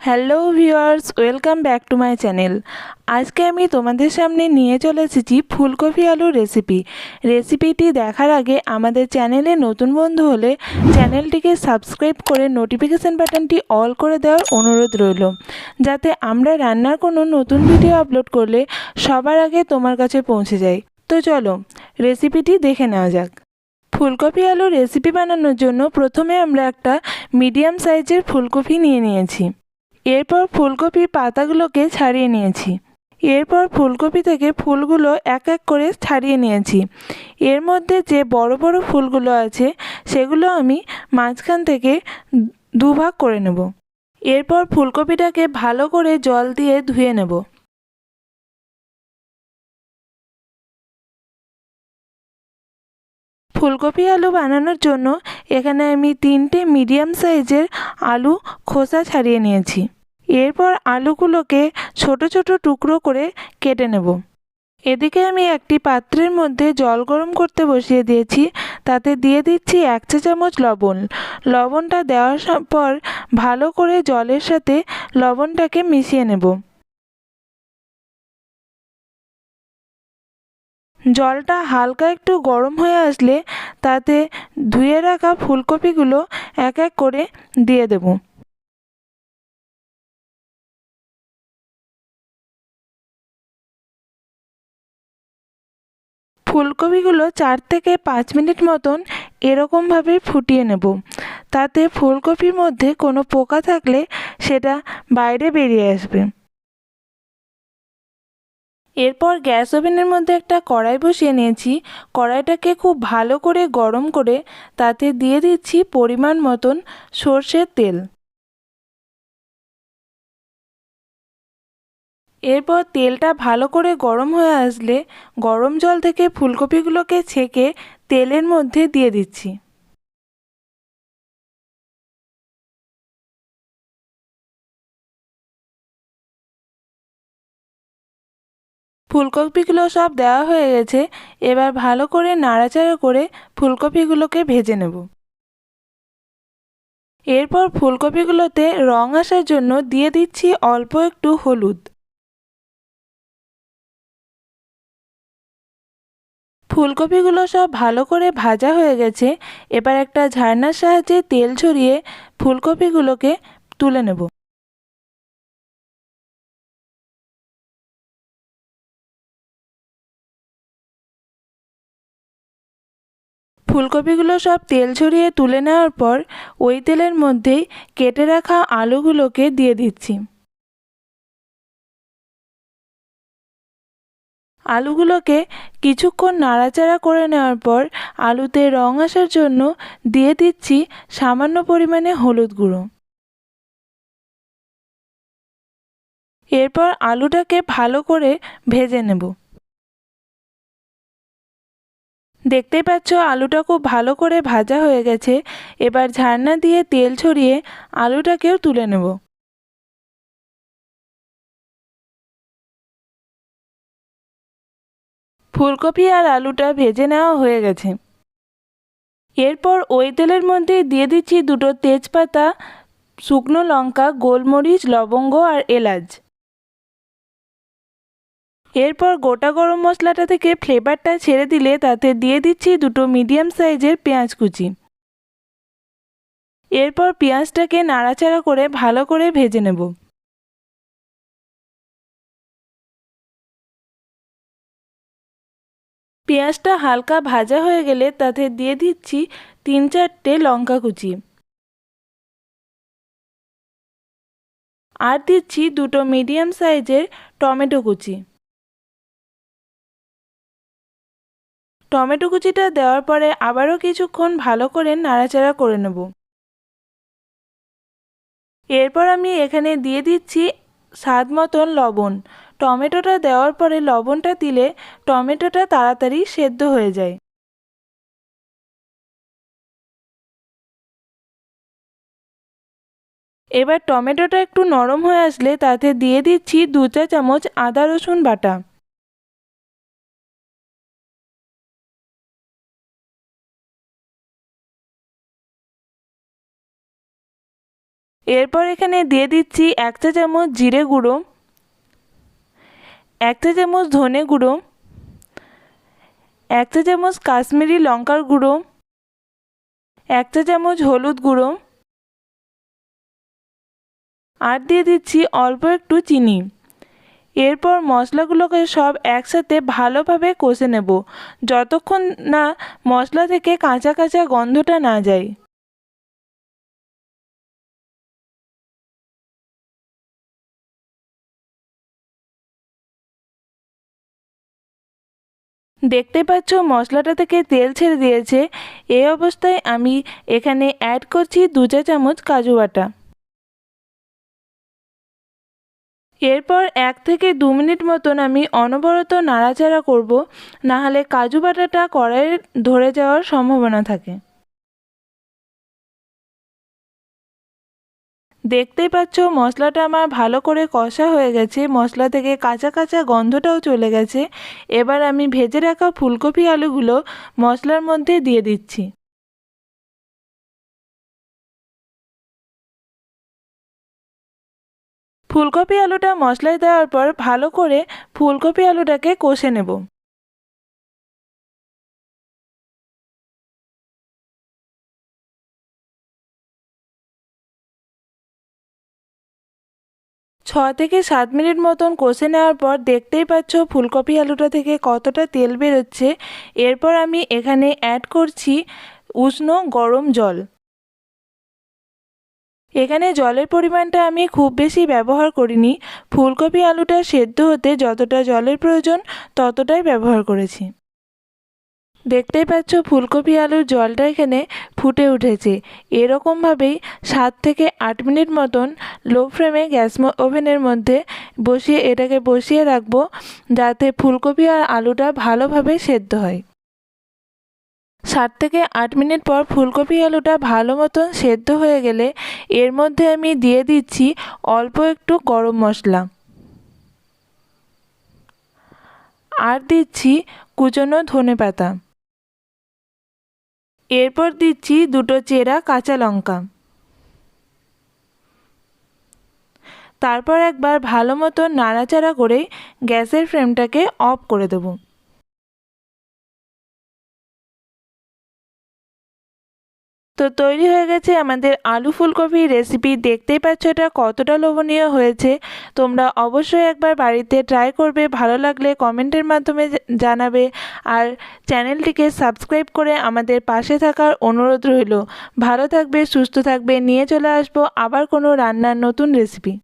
Hello viewers, welcome back to my channel. আজকে আমি তোমাদের সামনে নিয়ে চলে এসেছি ফুলকপি আলুর রেসিপি। রেসিপিটি দেখার আগে আমাদের চ্যানেলে নতুন বন্ধু হলে চ্যানেলটিকে সাবস্ক্রাইব করে নোটিফিকেশান বাটনটি অল করে দেওয়ার অনুরোধ রইল। যাতে আমরা রান্নার কোনো নতুন ভিডিও আপলোড করলে সবার আগে তোমার কাছে পৌঁছে যায় তো চলো, রেসিপিটি দেখে নেওয়া যাক। ফুলকপি আলুর রেসিপি বানানোর জন্য প্রথমে আমরা একটা মিডিয়াম সাইজের ফুলকপি নিয়ে নিয়েছি। এরপর ফুলকপির পাতাগুলোকে ছাড়িয়ে নিয়েছি। এরপর ফুলকপি থেকে ফুলগুলো এক এক করে ছাড়িয়ে নিয়েছি। এর মধ্যে যে বড় বড় ফুলগুলো আছে, সেগুলো আমি মাঝখান থেকে দুভাগ করে নেব। এরপর ফুলকপিটাকে ভালো করে জল দিয়ে ধুয়ে নেব। ফুলকপি আলু বানানোর জন্য এখানে আমি তিনটে মিডিয়াম সাইজের আলু খোসা ছাড়িয়ে নিয়েছি। এরপর আলুগুলোকে ছোট ছোট টুকরো করে কেটে নেব। এদিকে আমি একটি পাত্রের মধ্যে জল গরম করতে বসিয়ে দিয়েছি। তাতে দিয়ে দিচ্ছি এক চা চামচ লবণ। লবণটা দেওয়ার পর ভালো করে জলের সাথে লবণটাকে মিশিয়ে নেব। জলটা হালকা একটু গরম হয়ে আসলে তাতে ধুয়ে রাখা ফুলকপিগুলো এক এক করে দিয়ে দেব। ফুলকপিগুলো চার থেকে পাঁচ মিনিট মতন এরকমভাবে ফুটিয়ে নেব। তাতে ফুলকপির মধ্যে কোনো পোকা থাকলে সেটা বাইরে বেরিয়ে আসবে। এরপর গ্যাস ওভেনের মধ্যে একটা কড়াই বসিয়ে নিয়েছি। কড়াইটাকে খুব ভালো করে গরম করে তাতে দিয়ে দিচ্ছি পরিমাণ মতন সর্ষের তেল। এরপর তেলটা ভালো করে গরম হয়ে আসলে গরম জল থেকে ফুলকপিগুলোকে ছেঁকে তেলের মধ্যে দিয়ে দিচ্ছি। ফুলকপিগুলো সব দেওয়া হয়ে গেছে। এবার ভালো করে নাড়াচাড়া করে ফুলকপিগুলোকে ভেজে নেব। এরপর ফুলকপিগুলোতে রং আসার জন্য দিয়ে দিচ্ছি অল্প একটু হলুদ। ফুলকপিগুলো সব ভালো করে ভাজা হয়ে গেছে। এবার একটা ঝারনার সাহায্যে তেল ছড়িয়ে ফুলকপিগুলোকে তুলে নেব। ফুলকপিগুলো সব তেল ছড়িয়ে তুলে নেওয়ার পর ওই তেলের মধ্যেই কেটে রাখা আলুগুলোকে দিয়ে দিচ্ছি। আলুগুলোকে কিছুক্ষণ নাড়াচাড়া করে নেওয়ার পর আলুতে রং আসার জন্য দিয়ে দিচ্ছি সামান্য পরিমাণে হলুদ গুঁড়ো। এরপর আলুটাকে ভালো করে ভেজে নেব। দেখতেই পাচ্ছ আলুটা খুব ভালো করে ভাজা হয়ে গেছে। এবার ঝারনা দিয়ে তেল ছড়িয়ে আলুটাকেও তুলে নেব। ফুলকপি আর আলুটা ভেজে নেওয়া হয়ে গেছে। এরপর ওই তেলের মধ্যে দিয়ে দিচ্ছি দুটো তেজপাতা, শুকনো লঙ্কা, গোলমরিচ, লবঙ্গ আর এলাচ। এরপর গোটা গরম মশলাটা থেকে ফ্লেভারটা ছেড়ে দিলে তাতে দিয়ে দিচ্ছি দুটো মিডিয়াম সাইজের পেঁয়াজ কুচি। এরপর পেঁয়াজটাকে নাড়াচাড়া করে ভালো করে ভেজে নেব। পেঁয়াজটা হালকা ভাজা হয়ে গেলে তাতে দিয়ে দিচ্ছি তিন চারটে লঙ্কা কুচি। আর দিচ্ছি দুটো মিডিয়াম সাইজের টমেটো কুচি। টমেটো কুচিটা দেওয়ার পরে আবারও কিছুক্ষণ ভালো করে নাড়াচাড়া করে নেব। এরপর আমি এখানে দিয়ে দিচ্ছি স্বাদ মতন লবণ। টমেটোটা দেওয়ার পরে লবণটা দিলে টমেটোটা তাড়াতাড়ি সেদ্ধ হয়ে যায়। এবার টমেটোটা একটু নরম হয়ে আসলে তাতে দিয়ে দিচ্ছি দু চা চামচ আদা রসুন বাটা। এরপর এখানে দিয়ে দিচ্ছি এক চা চামচ জিরে গুঁড়ো, এক চা চামচ ধনে গুঁড়ো, এক চা চামচ কাশ্মীরি লঙ্কার গুঁড়ো, এক চা চামচ হলুদ গুঁড়ো আর দিয়ে দিচ্ছি অল্প একটু চিনি। এরপর মশলাগুলোকে সব একসাথে ভালোভাবে কষে নেব, যতক্ষণ না মশলা থেকে কাঁচা কাঁচা গন্ধটা না যায়। দেখতে পাচ্ছ মশলাটা থেকে তেল ছেড়ে দিয়েছে। এই অবস্থায় আমি এখানে অ্যাড করছি দু চা চামচ কাজু বাটা। এরপর এক থেকে দু মিনিট মতন আমি অনবরত নাড়াচাড়া করব, নাহলে কাজু বাটাটা কড়াইয়ে ধরে যাওয়ার সম্ভাবনা থাকে। দেখতেই পাচ্ছ, মশলাটা আমার ভালো করে কষা হয়ে গেছে। মশলা থেকে কাঁচা কাঁচা গন্ধটাও চলে গেছে। এবার আমি ভেজে রাখা ফুলকপি আলুগুলো মশলার মধ্যে দিয়ে দিচ্ছি। ফুলকপি আলুটা মশলায় দেওয়ার পর ভালো করে ফুলকপি আলুটাকে কষে নেব। ছ থেকে সাত মিনিট মতন কষে নেওয়ার পর দেখতেই পাচ্ছ ফুলকপি আলুটা থেকে কতটা তেল বেরোচ্ছে। এরপর আমি এখানে অ্যাড করছি উষ্ণ গরম জল। এখানে জলের পরিমাণটা আমি খুব বেশি ব্যবহার করিনি। ফুলকপি আলুটা সেদ্ধ হতে যতটা জলের প্রয়োজন ততটাই ব্যবহার করেছি। দেখতেই পাচ্ছ ফুলকপি আলুর জলটা এখানে ফুটে উঠেছে। এরকমভাবেই সাত থেকে আট মিনিট মতন লো ফ্লেমে গ্যাস ওভেনের মধ্যে বসিয়ে এটাকে বসিয়ে রাখব যাতে ফুলকপি আর আলুটা ভালোভাবে সেদ্ধ হয়। সাত থেকে আট মিনিট পর ফুলকপি আলুটা ভালো মতন সেদ্ধ হয়ে গেলে এর মধ্যে আমি দিয়ে দিচ্ছি অল্প একটু গরম মশলা। আর দিচ্ছি কুচনো ধনে পাতা এরপর দিচ্ছি দুটো চেরা কাঁচা লঙ্কা। তারপর একবার ভালো মতো নাড়াচাড়া করে গ্যাসের ফ্লেমটাকে অফ করে দেবো। তো তৈরি হয়ে গেছে আমাদের আলু ফুলকপির রেসিপি দেখতেই পাচ্ছ এটা কতটা লোভনীয় হয়েছে। তোমরা অবশ্যই একবার বাড়িতে ট্রাই করবে, ভালো লাগলে কমেন্টের মাধ্যমে জানাবে। আর চ্যানেলটিকে সাবস্ক্রাইব করে আমাদের পাশে থাকার অনুরোধ রইল। ভালো থাকবে, সুস্থ থাকবে, নিয়ে চলে আসব আবার কোনো রান্নার নতুন রেসিপি